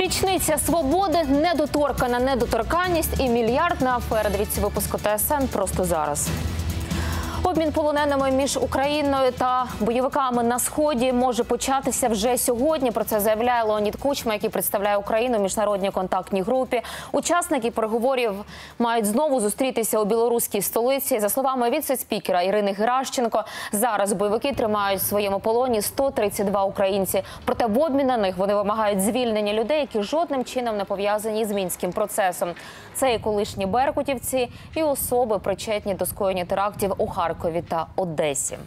Річниця свободи, недоторкана недоторканність і мільярдна афера. Дивіться випуску ТСН просто зараз. Обмін полоненими між Україною та бойовиками на сході може початися вже сьогодні. Про це заявляє Леонід Кучма, який представляє Україну в міжнародній контактній групі. Учасники переговорів мають знову зустрітися у білоруській столиці. За словами віце-спікера Ірини Геращенко, зараз бойовики тримають в своєму полоні 132 українці. Проте в обмін на них вони вимагають звільнення людей, які жодним чином не пов'язані з мінським процесом. Це і колишні беркутівці, і особи причетні до скоєння терактів у Харкові та Одесі.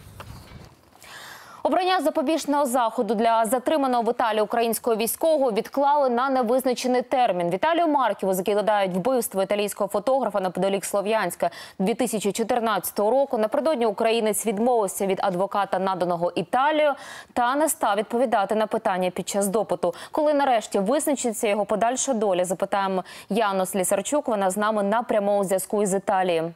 Обрання запобіжного заходу для затриманого в Італії українського військового відклали на невизначений термін. Віталію Марківу закидають вбивство італійського фотографа неподалік Слов'янська 2014 року. Напередодні українець відмовився від адвоката, наданого Італію, та не став відповідати на питання під час допиту. Коли нарешті визначиться його подальша доля, запитаємо Яну Слісарчук. Вона з нами на прямому зв'язку із Італії.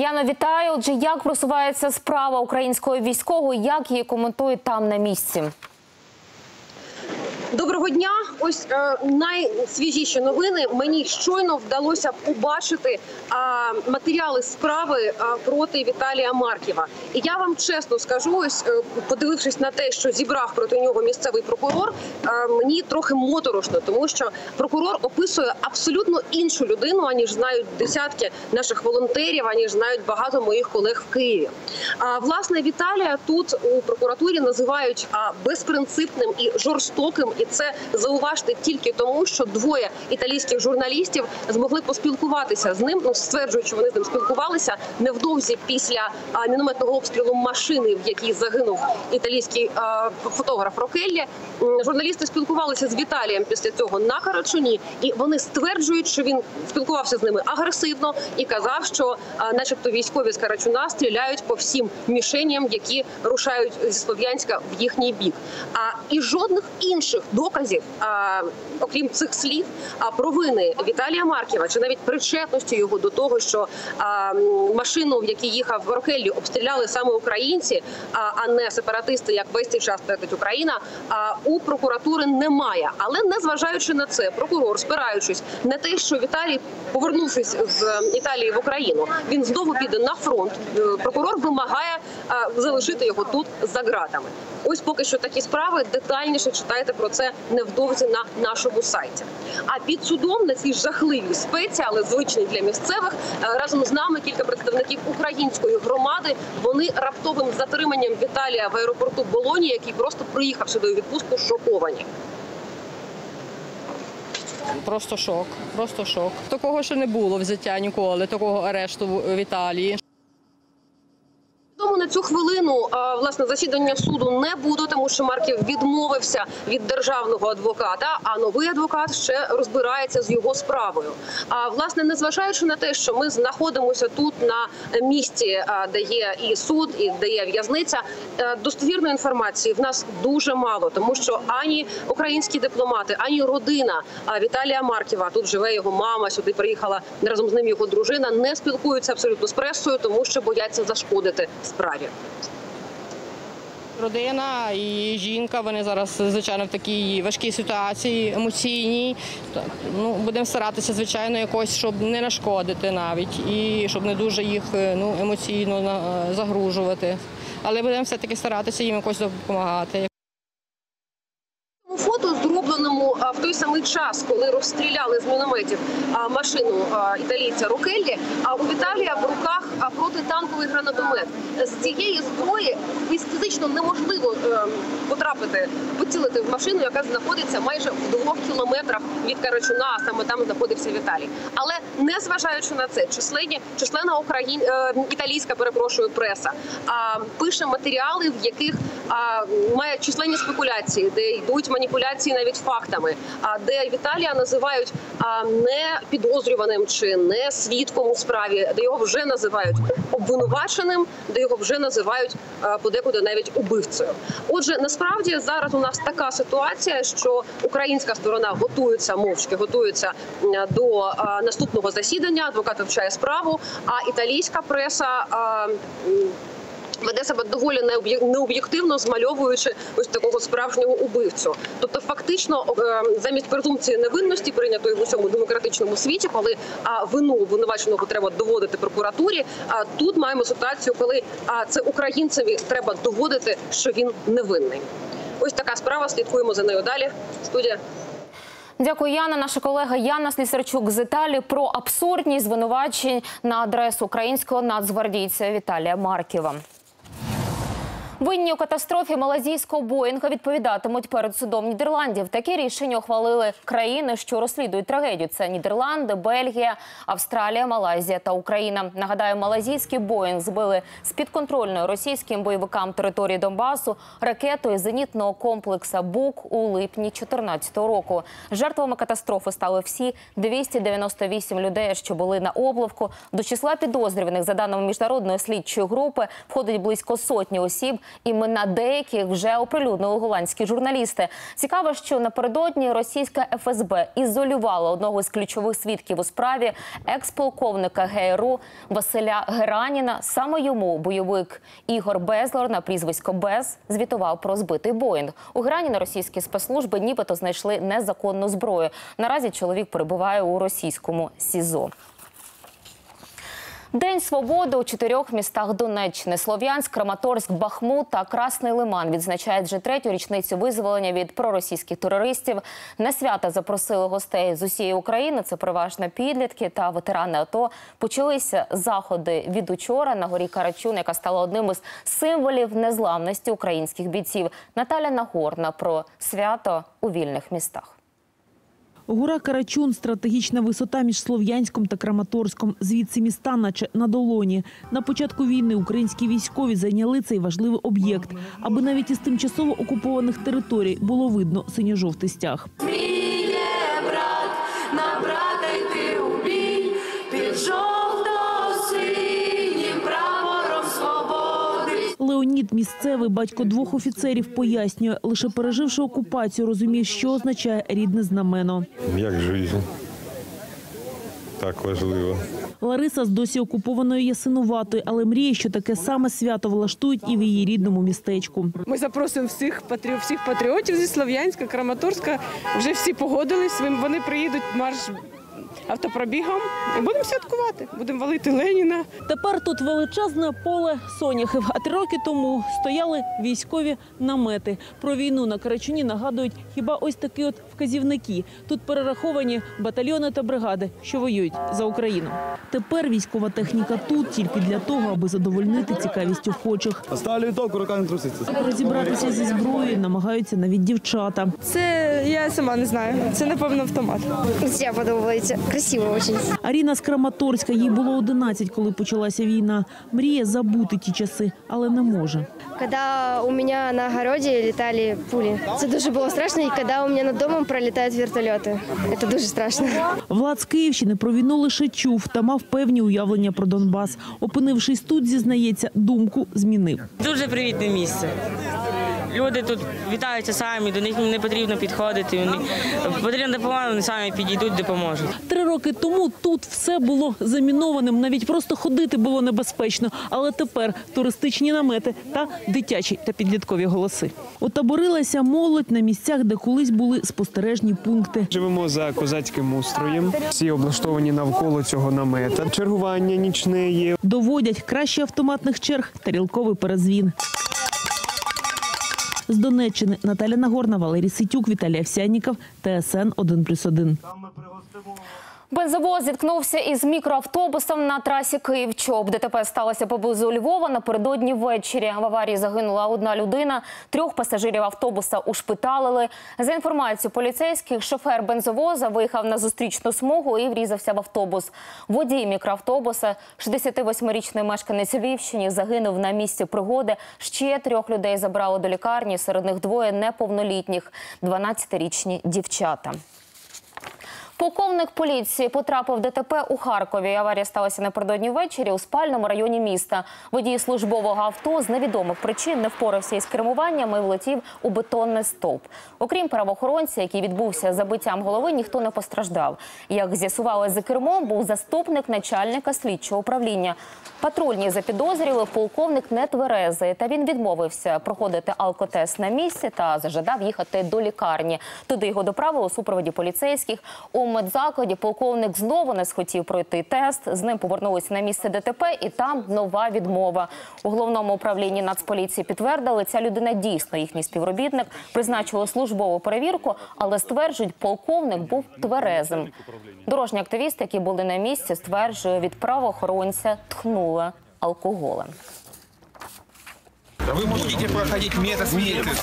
Яно, вітаю. Отже, як просувається справа українського військового? Як її коментують там на місці? Доброго дня. Ось е, найсвіжіші новини. Мені щойно вдалося побачити матеріали справи проти Віталія Марківа. І я вам чесно скажу, ось е, подивившись на те, що зібрав проти нього місцевий прокурор, е, мені трохи моторошно, тому що прокурор описує абсолютно іншу людину, аніж знають десятки наших волонтерів, аніж знають багато моїх колег в Києві. А власне Віталія тут у прокуратурі називають безпринципним і жорстоким, і це зауважте тільки тому, що двоє італійських журналістів змогли поспілкуватися з ним. Ну стверджують, що вони з ним спілкувалися невдовзі після а, мінометного обстрілу машини, в якій загинув італійський а, фотограф Рокеллі. Журналісти спілкувалися з Віталієм після цього на Карачуні, і вони стверджують, що він спілкувався з ними агресивно і казав, що, а, начебто, військові з Карачуна стріляють по всім мішеням, які рушають зі Слов'янська в їхній бік. А і жодних інших доказів, а, окрім цих слів, а провини Віталія Марківа чи навіть причетності його до того, що а, машину, в якій їхав Рокеллі, обстріляли саме українці, а, а не сепаратисти, як весь цей час твердить Україна. А у прокуратури немає. Але незважаючи на це, прокурор, спираючись на те, що Віталій, повернувшись з е, Італії в Україну, він знову піде на фронт. Е, Прокурор вимагає залишити його тут за ґратами. Ось поки що такі справи детальніше читайте про це невдовзі на нашому сайті. А під судом на цій жахливій спеці, але звичній для місцевих, е, разом з нами кілька представників української громади. Вони раптовим затриманням Віталія в аеропорту Болоні, який просто приїхав сюди у відпустку, шоковані. Просто шок, просто шок. Такого ще не було взяття ніколи, такого арешту в Італії. Тому на цю хвилину власне засідання суду не буде, тому що Марків відмовився від державного адвоката. А новий адвокат ще розбирається з його справою. А власне, незважаючи на те, що ми знаходимося тут на місці, де є і суд, і де є в'язниця, достовірної інформації в нас дуже мало, тому що ані українські дипломати, ані родина Віталія Марківа тут живе його мама. Сюди приїхала разом з ним його дружина. Не спілкуються абсолютно з пресою, тому що бояться зашкодити справі. Родина і жінка, вони зараз, звичайно, в такій важкій ситуації, емоційній. Ну, будемо старатися, звичайно, якось, щоб не нашкодити навіть, і щоб не дуже їх е, ну, емоційно загружувати. Але будемо все-таки старатися їм якось допомагати. Фото зробленому в той самий час, коли розстріляли з мінометів машину італійця Рокеллі, а у Віталія в руках а, протитанковий гранатомет. З цієї зброї фізично неможливо е, потрапити, поцілити в машину, яка знаходиться майже в двох кілометрах від Карачуна, а саме там знаходився Віталій. Але незважаючи на це, численні численна Україн... е, італійська перепрошую преса а, пише матеріали, в яких має численні спекуляції, де йдуть маніпуляції навіть фактами, а де Віталія називають не підозрюваним чи не свідком у справі, де його вже називають обвинуваченим, де його вже називають подекуди навіть убивцею. Отже, насправді зараз у нас така ситуація, що українська сторона готується мовчки, готується до наступного засідання. Адвокат вивчає справу, а італійська преса. Веде себе доволі необ'є- необ'єктивно, змальовуючи ось такого справжнього убивцю. Тобто, фактично, е, замість презумпції невинності, прийнятої в усьому демократичному світі, коли вину обвинуваченого треба доводити прокуратурі. А тут маємо ситуацію, коли це українцеві треба доводити, що він невинний. Ось така справа. Слідкуємо за нею далі. Студія. Дякую, Яна. Наша колега Яна Слісарчук з Італії про абсурдність звинувачень на адресу українського нацгвардійця Віталія Марківа. Винні у катастрофі малазійського Боїнга відповідатимуть перед судом Нідерландів. Таке рішення ухвалили країни, що розслідують трагедію. Це Нідерланди, Бельгія, Австралія, Малайзія та Україна. Нагадаю, малазійський Боїнг збили з підконтрольною російським бойовикам території Донбасу ракетою зенітного комплексу БУК у липні 2014 року. Жертвами катастрофи стали всі 298 людей, що були на облавку. До числа підозрюваних, за даними міжнародної слідчої групи, входить близько сотні осіб. Імена деяких вже оприлюднили голландські журналісти. Цікаво, що напередодні російська ФСБ ізолювала одного з ключових свідків у справі експолковника ГРУ Василя Гераніна. Саме йому бойовик Ігор Безлор на прізвисько Без звітував про збитий Боїнг. У Гераніна російські спецслужби нібито знайшли незаконну зброю. Наразі чоловік перебуває у російському СІЗО. День свободи у чотирьох містах Донеччини: Слов'янськ, Краматорськ, Бахмут та Красний Лиман відзначають вже третю річницю визволення від проросійських терористів. На свята запросили гостей з усієї України. Це переважно підлітки та ветерани АТО. Почалися заходи від учора на горі Карачун, яка стала одним із символів незламності українських бійців. Наталя Нагорна про свято у вільних містах. Гора Карачун – стратегічна висота між Слов'янськом та Краматорськом. Звідси міста, наче на долоні. На початку війни українські військові зайняли цей важливий об'єкт, аби навіть із тимчасово окупованих територій було видно синьо-жовтий стяг. Леонід, місцевий батько двох офіцерів, пояснює, лише переживши окупацію, розуміє, що означає рідне знамено. Як життя. Так важливо. Лариса з досі окупованої Ясинуватої, але мріє, що таке саме свято влаштують і в її рідному містечку. Ми запросимо всіх патріо, всіх патріотів зі Слов'янська, Краматорська. Вже всі погодились. Вони приїдуть марш автопробігом і будемо святкувати. Будемо валити Леніна. Тепер тут величезне поле соняхів. А три роки тому стояли військові намети. Про війну на Карачуні нагадують хіба ось такі от вказівники. Тут перераховані батальйони та бригади, що воюють за Україну. Тепер військова техніка тут тільки для того, аби задовольнити цікавість охочих. Ставлю вітовку, рука не труситься. Розібратися зі зброєю намагаються навіть дівчата. Це я сама не знаю. Це напевно автомат. Все подобається. Красиво очень. Аріна з Краматорська. Їй було 11, коли почалася війна. Мріє забути ті часи, але не може. Когда у меня на огороде летали пули. Це дуже було страшно. І коли у мене над домом пролітають вертольоти. Це дуже страшно. Влад з Київщини про війну лише чув та мав певні уявлення про Донбас. Опинившись тут, зізнається, думку змінив. Дуже привітне місце. Люди тут вітаються самі, до них не потрібно підходити. Вони потрібна допомога, вони самі підійдуть, допоможуть. Три роки тому тут все було замінованим. Навіть просто ходити було небезпечно. Але тепер туристичні намети та дитячі та підліткові голоси. Отаборилася молодь на місцях, де колись були спостережні пункти. Живемо за козацьким устроєм. Всі облаштовані навколо цього намета. Чергування нічне є. Доводять краще автоматних черг тарілковий перезвін. З Донеччини Наталя Нагорна, Валерій Ситюк, Віталій Овсянніков, ТСН 1+,1. Бензовоз зіткнувся із мікроавтобусом на трасі Київ-Чоп. ДТП сталося поблизу Львова напередодні ввечері. В аварії загинула одна людина. Трьох пасажирів автобуса ушпиталили. За інформацією поліцейських, шофер бензовоза виїхав на зустрічну смугу і врізався в автобус. Водій мікроавтобуса, 68-річний мешканець Львівщини, загинув на місці пригоди. Ще трьох людей забрали до лікарні. Серед них двоє неповнолітніх, 12-річні дівчата. Полковник поліції потрапив в ДТП у Харкові. Аварія сталася напередодні ввечері у спальному районі міста. Водій службового авто з невідомих причин не впорався із кермуванням і влетів у бетонний стовп. Окрім правоохоронця, який відбувся забиттям голови, ніхто не постраждав. Як з'ясували за кермом, був заступник начальника слідчого управління. Патрульні запідозрювали полковник нетверезий, та він відмовився проходити алкотест на місці та зажадав їхати до лікарні. Туди його доправили у супроводі поліцейських. Медзакладі полковник знову не схотів пройти тест. З ним повернулися на місце ДТП, і там нова відмова. У головному управлінні Нацполіції підтвердили, ця людина дійсно їхній співробітник. Призначили службову перевірку, але стверджують, полковник був тверезим. Дорожні активісти, які були на місці, стверджують, від правоохоронця тхнули алкоголем. Да вы будете проходить метасмертность?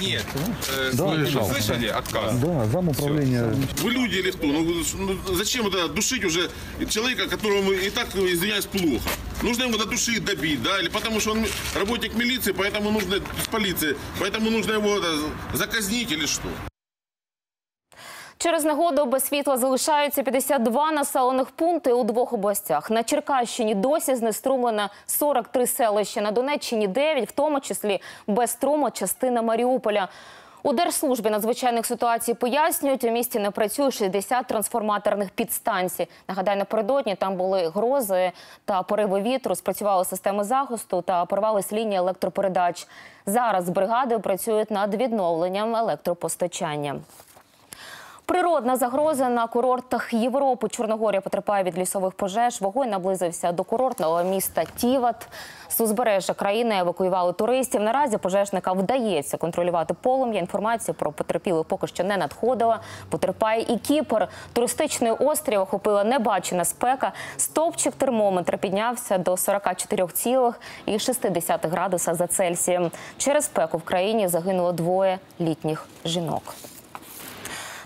Нет. Э, вы слышали отказ? Да, зам управления. Вы люди или кто? Ну, вы- ну, зачем это душить уже человека, которому и так, извиняюсь, плохо? Нужно его додушить, добить, да? Или потому что он работник милиции, поэтому нужно с полиции, поэтому нужно его это, заказнить или что? Через негоду без світла залишаються 52 населених пункти у двох областях. На Черкащині досі знеструмлено 43 селища, на Донеччині 9, в тому числі без струму частина Маріуполя. У Держслужбі надзвичайних ситуацій пояснюють, у місті не працює 60 трансформаторних підстанцій. Нагадаю, напередодні там були грози та пориви вітру, спрацювали системи захисту та порвались лінії електропередач. Зараз бригади працюють над відновленням електропостачання. Природна загроза на курортах Європи. Чорногорія потерпає від лісових пожеж. Вогонь наблизився до курортного міста Тіват. З узбережжя країни евакуювали туристів. Наразі пожежникам вдається контролювати полум'я. Інформацію про потерпілих поки що не надходила. Потерпає і Кіпр. Туристичний острів охопила небачена спека. Стовпчик термометра піднявся до 44,6 градуса за Цельсієм. Через спеку в країні загинуло двоє літніх жінок.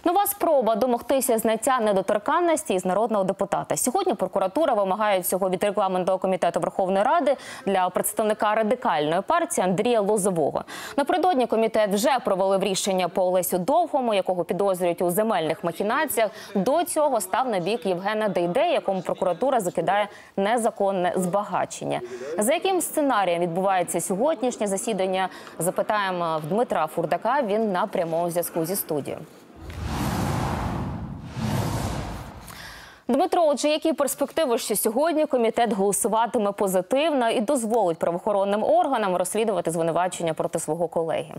Нова спроба домогтися зняття недоторканності із народного депутата. Сьогодні прокуратура вимагає цього від регламентного комітету Верховної Ради для представника радикальної партії Андрія Лозового. Напередодні комітет вже провалив рішення по Олесю Довгому, якого підозрюють у земельних махінаціях. До цього став на бік Євгена Дейде, якому прокуратура закидає незаконне збагачення. За яким сценарієм відбувається сьогоднішнє засідання? Запитаємо в Дмитра Фурдака. Він на прямому зв'язку зі студією. Дмитро, отже, які перспективи, що сьогодні комітет голосуватиме позитивно і дозволить правоохоронним органам розслідувати звинувачення проти свого колеги?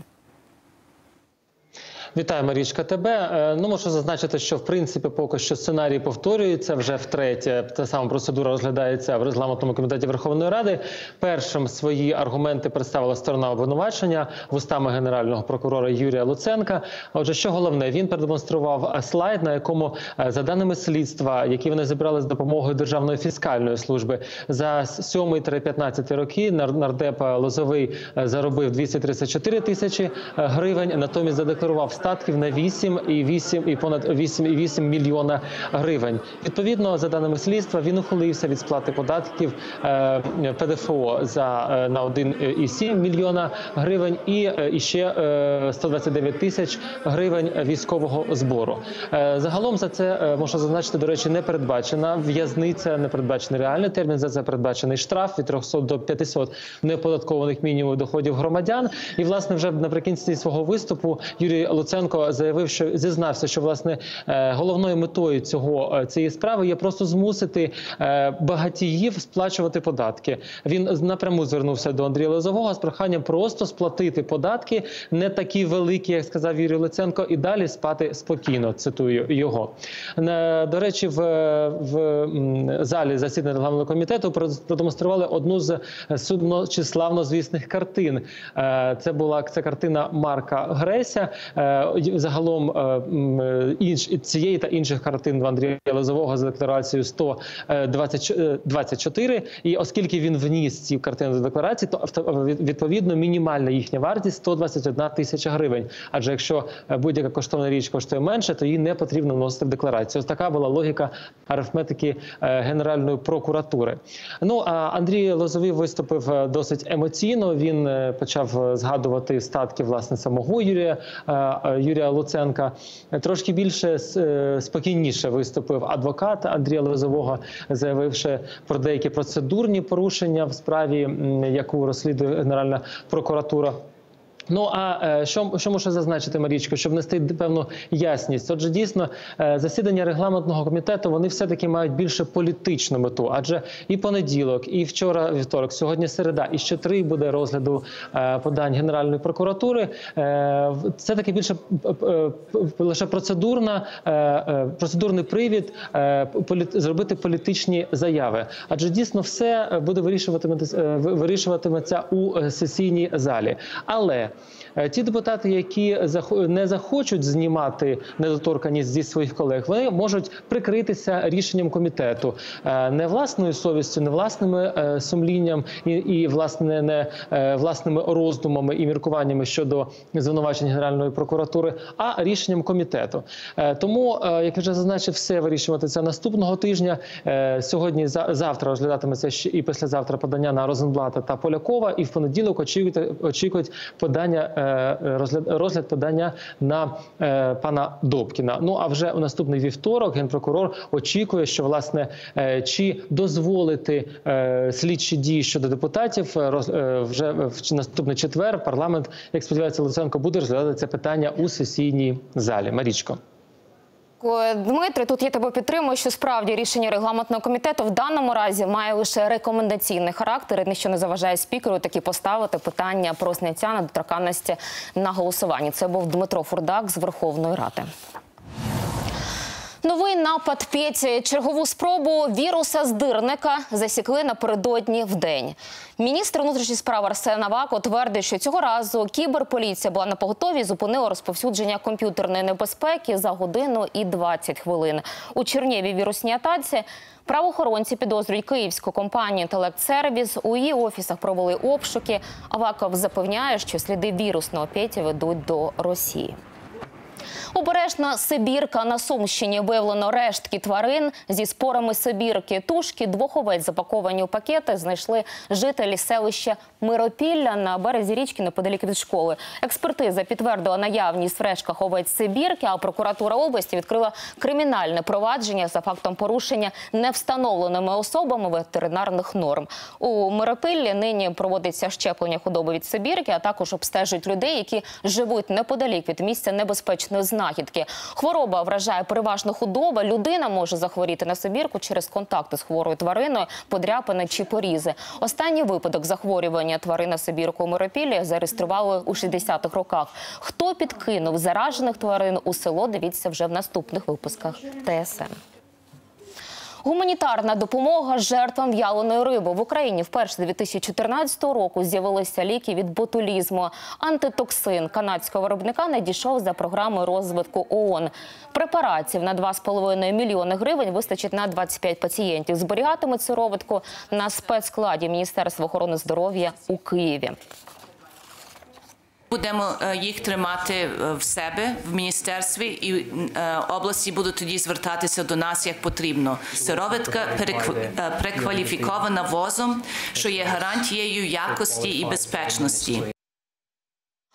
Вітаю, Марічка. Тебе Е, ну можу зазначити, що в принципі поки що сценарій повторюється вже втретє. Та сама процедура розглядається в регламентному комітеті Верховної Ради. Першим свої аргументи представила сторона обвинувачення вустами генерального прокурора Юрія Луценка. Отже, що головне, він продемонстрував е, слайд, на якому е, за даними слідства, які вони зібрали з допомогою Державної фіскальної служби, за 7-15 роки нар- нардеп Лозовий заробив 234 тисячі гривень. Натомість задекларував статків на 8 і 8 і понад 8,8 мільйона гривень. Відповідно, за даними слідства, він ухилився від сплати податків е, ПДФО за е, на 1,7 мільйона гривень і, е, ще е, 129 тисяч гривень військового збору. Е, Загалом за це е, можна зазначити, до речі, не передбачена в'язниця, не передбачений реальний термін. За це передбачений штраф від 300 до 500 неоподаткованих мінімумів доходів громадян. І власне вже наприкінці свого виступу Юрій Луценко заявив, що зізнався, що власне е, головною метою цього е, цієї справи є просто змусити е, багатіїв сплачувати податки. Він напряму звернувся до Андрія Лозового з проханням просто сплатити податки, не такі великі, як сказав Юрій Луценко, і далі спати спокійно. Цитую його. До речі, в, в залі засідання регламентного комітету продемонстрували одну з судно чи славнозвісних картин. Е, Це була це картина Марка Греся. Е, Загалом е, інш цієї та інших картин в Андрія Лозового за декларацією 124. І оскільки він вніс ці картини до декларації, то відповідно мінімальна їхня вартість 121 тисяча гривень. Адже якщо е, будь-яка коштовна річ коштує менше, то її не потрібно вносити в декларацію. Ось така була логіка арифметики е, Генеральної прокуратури. Ну а Андрій Лозовий виступив е, досить емоційно. Він е, почав е, згадувати статки власне самого Юрія е, е, Юрія Луценка. Е, Трошки більше е, спокійніше виступив адвокат Андрія Лозового, заявивши про деякі процедурні порушення в справі, яку розслідує Генеральна прокуратура. Ну а е, що, що можу зазначити, Марічко, щоб внести певну ясність? Отже, дійсно, е, засідання регламентного комітету вони все-таки мають більше політичну мету, адже і понеділок, і вчора вівторок, сьогодні середа, і ще три буде розгляду е, подань Генеральної прокуратури. Це таки більше лише процедурна, процедурний привід зробити політичні заяви. Адже дійсно все буде вирішуватиметься, у сесійній залі. Але ті депутати, які не захочуть знімати недоторканність зі своїх колег, вони можуть прикритися рішенням комітету Е, не власною совістю, не власними е, сумлінням і, власне не е, власними роздумами і міркуваннями щодо звинувачень Генеральної прокуратури, а рішенням комітету. Е, Тому, е, як вже зазначив, все вирішуватися наступного тижня. Е, Сьогодні за- завтра розглядатиметься ще і післязавтра подання на Розенблата та Полякова, і в понеділок очікують, очікують подання е, розгляд, розгляд подання на е, пана Добкіна. Ну а вже у наступний вівторок генпрокурор очікує, що власне е, чи дозволити слідчі дії щодо депутатів вже в наступний четвер парламент, як сподівається, Луценко буде розглядати це питання у сесійній залі. Марічко. Е, Дмитре, тут я тебе підтримую, що справді рішення регламентного комітету в даному разі має лише рекомендаційний характер, і ніщо не заважає спікеру таки поставити питання про зняття недоторканності на голосуванні. Це був Дмитро Фурдак з Верховної Ради. Новий напад Петі. Чергову спробу віруса здирника засікли напередодні в день. Міністр внутрішніх справ Арсен Аваков твердить, що цього разу кіберполіція була на поготові і зупинила розповсюдження комп'ютерної небезпеки за годину і 20 хвилин. У Чернєві вірусній атаці правоохоронці підозрюють київську компанію «Інтелект-сервіс». У її офісах провели обшуки. Аваков запевняє, що сліди вірусного Петі ведуть до Росії. Обережна Сибірка на Сумщині виявлено рештки тварин зі спорами Сибірки. Тушки двох овець, запаковані у пакети, знайшли жителі селища Миропілля на березі річки неподалік від школи. Експертиза підтвердила наявність в решках овець Сибірки, а прокуратура області відкрила кримінальне провадження за фактом порушення невстановленими особами ветеринарних норм. У Миропіллі нині проводиться щеплення худоби від Сибірки, а також обстежують людей, які живуть неподалік від місця небезпечної знахідки. Хвороба вражає переважно худоба. Людина може захворіти на собірку через контакти з хворою твариною, подряпини чи порізи. Останній випадок захворювання тварин на собірку у Миропілі зареєстрували у 60-х роках. Хто підкинув заражених тварин у село? Дивіться вже в наступних випусках ТСН. Гуманітарна допомога жертвам в'яленої риби в Україні вперше з 2014 року з'явилися ліки від ботулізму. Антитоксин канадського виробника надійшов за програмою розвитку ООН. Препаратів на 2,5 мільйони гривень вистачить на 25 пацієнтів. Зберігатимуть сироватку на спецскладі Міністерства охорони здоров'я у Києві. Будемо е, їх тримати е, в себе в міністерстві, і е, області будуть тоді звертатися до нас як потрібно. Сироватка перекв- е, возом, що є гарантією якості і безпечності.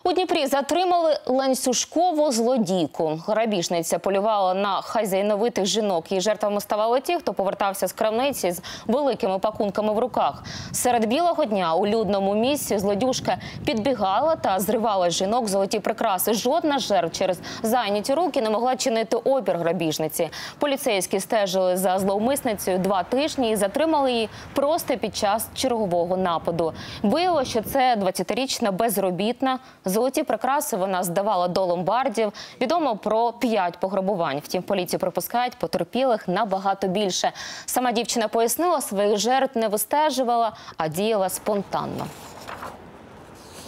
У Дніпрі затримали ланцюжкову злодійку. Грабіжниця полювала на хазяйновитих жінок. Її жертвами ставали ті, хто повертався з крамниці з великими пакунками в руках. Серед білого дня у людному місці злодюжка підбігала та зривала жінок золоті прикраси. Жодна жертв через зайняті руки не могла чинити опір грабіжниці. Поліцейські стежили за зловмисницею два тижні і затримали її просто під час чергового нападу. Виявилося, що це 20-річна безробітна. Золоті прикраси вона здавала до ломбардів. Відомо про п'ять пограбувань. Втім, поліцію припускають потерпілих набагато більше. Сама дівчина пояснила, своїх жертв не вистежувала, а діяла спонтанно.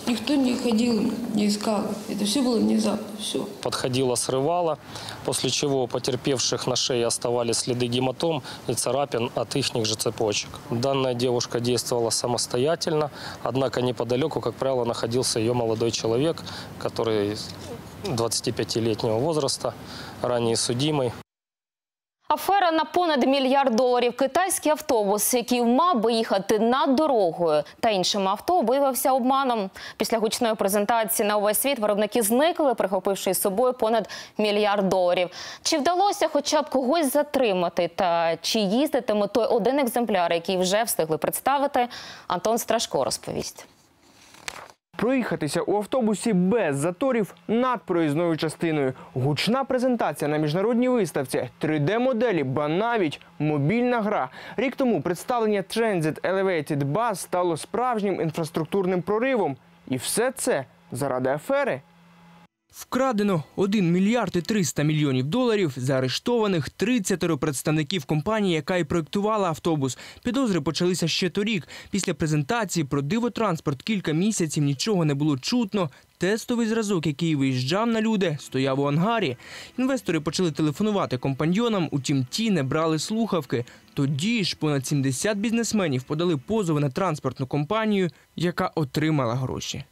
Никто не ходил, не искал. Это все было внезапно, все. подходила, срывала, после чего у потерпевших на шее оставались следы гематом и царапин от их же цепочек. Данная девушка действовала самостоятельно, однако неподалеку, как правило, находился ее молодой человек, который 25-летнего возраста, ранее судимый. Афера на понад мільярд доларів. Китайський автобус, який мав би їхати над дорогою та іншим авто, виявився обманом. Після гучної презентації на увесь світ виробники зникли, прихопивши із собою понад мільярд доларів. Чи вдалося хоча б когось затримати? Та чи їздитиме той один екземпляр, який вже встигли представити? Антон Страшко розповість. Проїхатися у автобусі без заторів над проїзною частиною. Гучна презентація на міжнародній виставці, 3D-моделі, ба навіть мобільна гра. Рік тому представлення Transit Elevated Bus стало справжнім інфраструктурним проривом. І все це заради афери. Вкрадено 1 мільярд і 300 мільйонів доларів, заарештованих 30 представників компанії, яка і проєктувала автобус. Підозри почалися ще торік. Після презентації про дивотранспорт кілька місяців нічого не було чутно. Тестовий зразок, який виїжджав на люди, стояв у ангарі. Інвестори почали телефонувати компаньйонам, утім ті не брали слухавки. Тоді ж понад 70 бізнесменів подали позови на транспортну компанію, яка отримала гроші.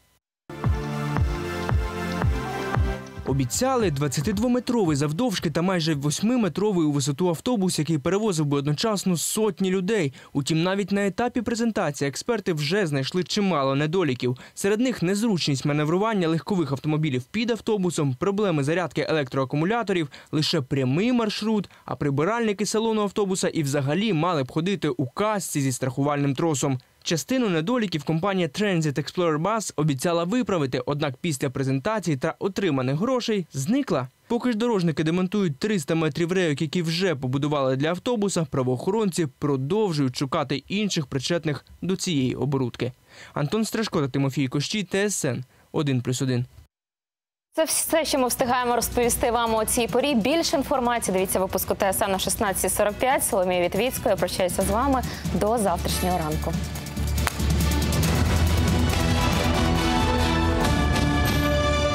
Обіцяли 22-метровий завдовжки та майже 8-метровий у висоту автобус, який перевозив би одночасно сотні людей. Утім, навіть на етапі презентації експерти вже знайшли чимало недоліків. Серед них незручність маневрування легкових автомобілів під автобусом, проблеми зарядки електроакумуляторів, лише прямий маршрут, а прибиральники салону автобуса і взагалі мали б ходити у касці зі страхувальним тросом. Частину недоліків компанія Transit Explorer Bus обіцяла виправити, однак після презентації та отриманих грошей зникла. Поки ж дорожники демонтують 300 метрів рейок, які вже побудували для автобуса, правоохоронці продовжують шукати інших причетних до цієї оборудки. Антон Страшко та Тимофій Кощій, ТСН 1+,1. Це все, що ми встигаємо розповісти вам у цій порі. Більше інформації дивіться випуску ТСН на 16.45. Соломія Вітвіцької. Прощаюся з вами до завтрашнього ранку.